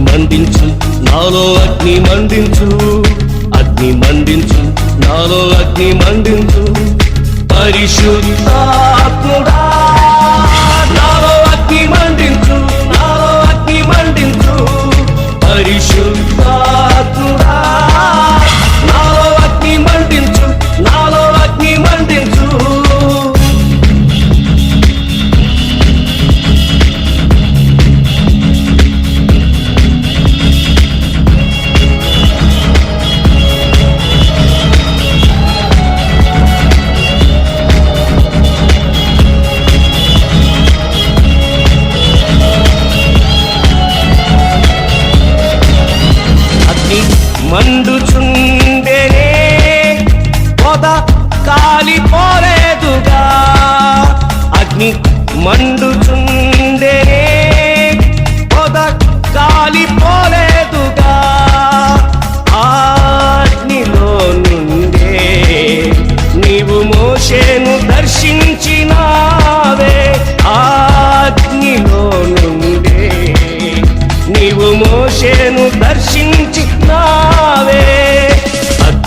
మండించు నాలో అగ్ని మండించు. అగ్ని మండించు నాలో అగ్ని మండించు. పరిశుద్ధ మండుచుండెనే. పొద కాలిపోలేదుగా అగ్ని మండుచుండెనే. పొద కాలిపోలేదుగా అగ్నిలో నుండే నీవు మోషేను దర్శించినావే. అగ్నిలో నుండే నీవు మోషేను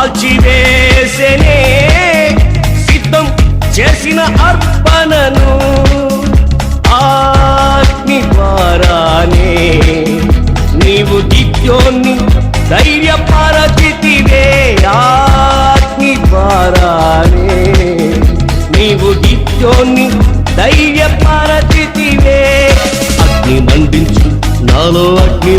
కాల్చివేసెనే సిద్ధం చేసిన అర్పణను ఆ ద్వారానే నీవు దిత్యోన్ని ధైర్యపరచితివే ఆ అగ్ని ద్వారానే నీవు దిత్యోన్ని ధైర్యపరచితివే. అగ్ని మండించు నాలో అగ్ని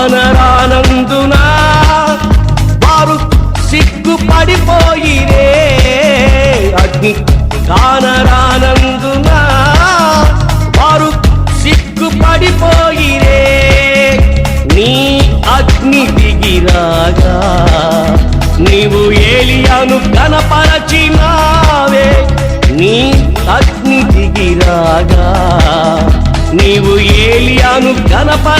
కానరానందున వారు సిగ్గుపడిపోయిరే. అగ్ని కానరానందున వారు సిగ్గుపడిపోయిరే. నీ అగ్ని దిగిరాగా నీవు ఏలియాను కనపరచినావే నీ అగ్ని దిగిరాగా నీవు ఏలియాను కనపర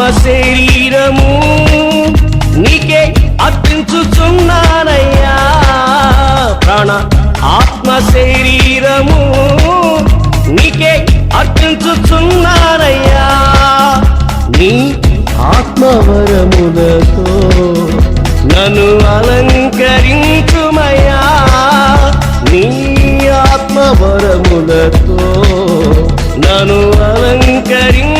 ఆత్మ శరీరము నీకే అర్పించుచున్నానయ్యా. ప్రాణ ఆత్మ శరీరము నీకే అర్పించుచున్నానయ్యా. నీ ఆత్మవరములతో నన్ను అలంకరించుమయ్యా. నీ ఆత్మవరములతో నన్ను అలంకరించు